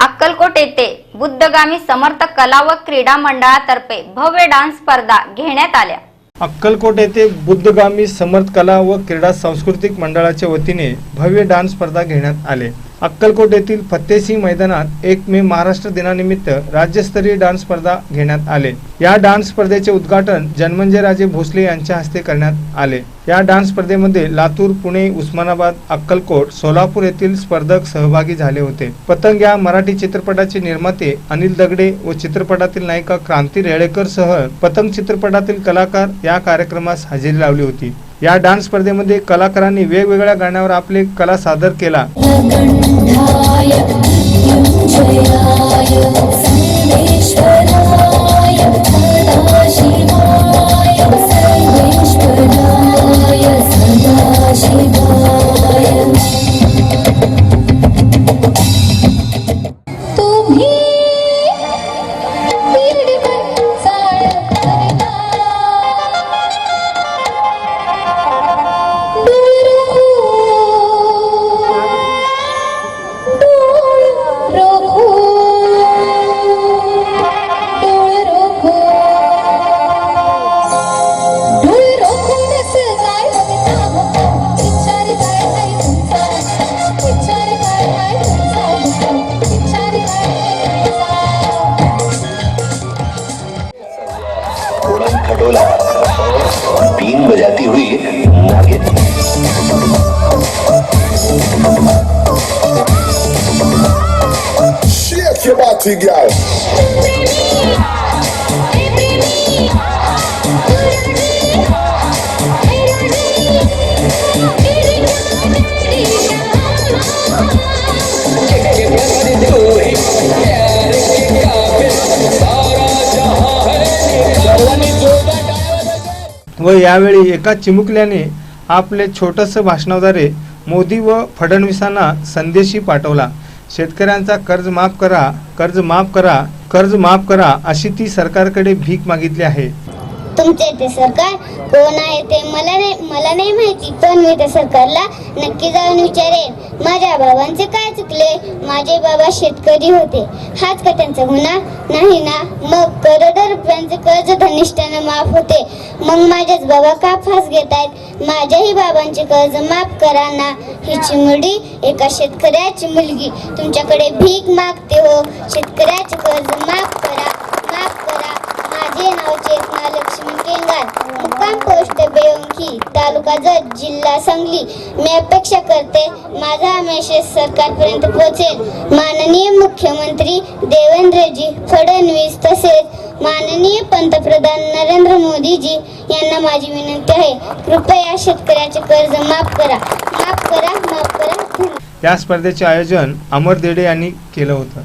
अक्कलकोट येथे बुद्धगामी समर्थ कला व क्रीडा मंडळातर्फे भव्य डान्स स्पर्धा घेण्यात आल्या. अक्कलकोट येथे बुद्धगामी समर्थ कला व क्रीडा सांस्कृतिक मंडळाच्या वतीने भव्य डान्स स्पर्धा घेण्यात आले. अक्कलकोट येथील फत्तेसिंग मैदानात एक मे महाराष्ट्र दिनानिमित्त राज्यस्तरीय डान्स स्पर्धा घेण्यात आले. या डान्स स्पर्धेचे उद्घाटन जन्मंजय राजे भोसले यांच्या हस्ते करण्यात आले. या डान्स स्पर्धेमध्ये लातूर पुणे उस्मानाबाद अक्कलकोट सोलापूर येथील स्पर्धक सहभागी झाले होते. पतंग या मराठी चित्रपटाचे निर्माते अनिल दगडे व चित्रपटातील नायिका क्रांती रेळेकर सह पतंग चित्रपटातील कलाकार या कार्यक्रमास हजेरी लावली होती. या डान्स स्पर्धेमध्ये कलाकारांनी वेगवेगळ्या गाण्यावर आपले कला सादर केला. कंठाय बीन बजाती हुई नागिन Shake your body, girl. व यावेळी एका चिमुकल्याने आपले छोटंसं भाषणाद्वारे मोदी व फडणवीसांना संदेशही पाठवला. शेतकऱ्यांचा कर्ज माफ करा कर्ज माफ करा कर्ज माफ करा अशी ती सरकारकडे भीक मागितली आहे. तुमचे ते सरकार कोण आहे ते मला नाही मला नाही माहिती पण मी त्या सरकारला नक्की जाऊन विचारेन. माझ्या बाबांचे काय चुकले? माझे बाबा शेतकरी होते. हाच का त्यांचा गुन्हा? नाही ना. मग करोडो रुपयांचे कर्ज धनिष्ठानं माफ होते. मग माझेच बाबा का फास घेत आहेत माझ्याही बाबांचे कर्ज माफ करा ना. ही चिमुडी एका शेतकऱ्याची मुलगी. तुमच्याकडे भीक मागते हो. शेतकऱ्याची कर्ज माफ करा माफ करा माझे नाव चेतना लक्ष्मण केंगार पोस्ट बेवंकी तालुका जत जिल्हा सांगली. मी अपेक्षा करते माझा मेसेज सरकारपर्यंत पोहोचेल. माननीय मुख्यमंत्री देवेंद्रजी फडणवीस तसेच माननीय पंतप्रधान नरेंद्र मोदीजी यांना माझी विनंती आहे. कृपया शेतकऱ्याचे कर्ज माफ करा. माफ करा माफ करा. या स्पर्धेचे आयोजन अमर देडे यांनी केलं होतं.